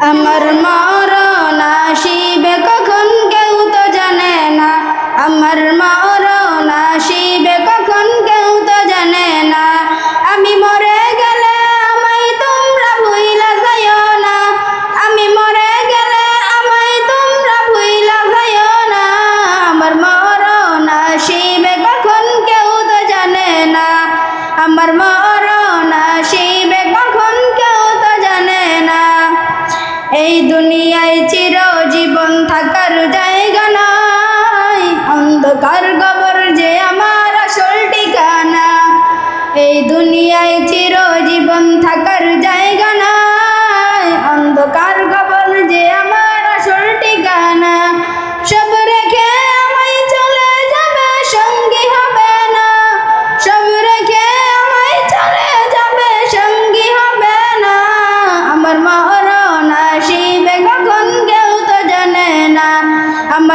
আমার মরণ আসিবে দুনিয়ায় চির জীবন থাকার জায়গা নাই। অন্ধকার কবর যে আমার আসল ঠিকানা, এই দুনিয়ায় চির জীবন থাকার জায়গা নাই। অন্ধকার কবর যে আমার আসল ঠিকানা, সব রেখে আমায় চলে যাবে, সঙ্গী হবে না। সব রেখে আমায় চলে যাবে, সঙ্গী হবে না। আমার মরণ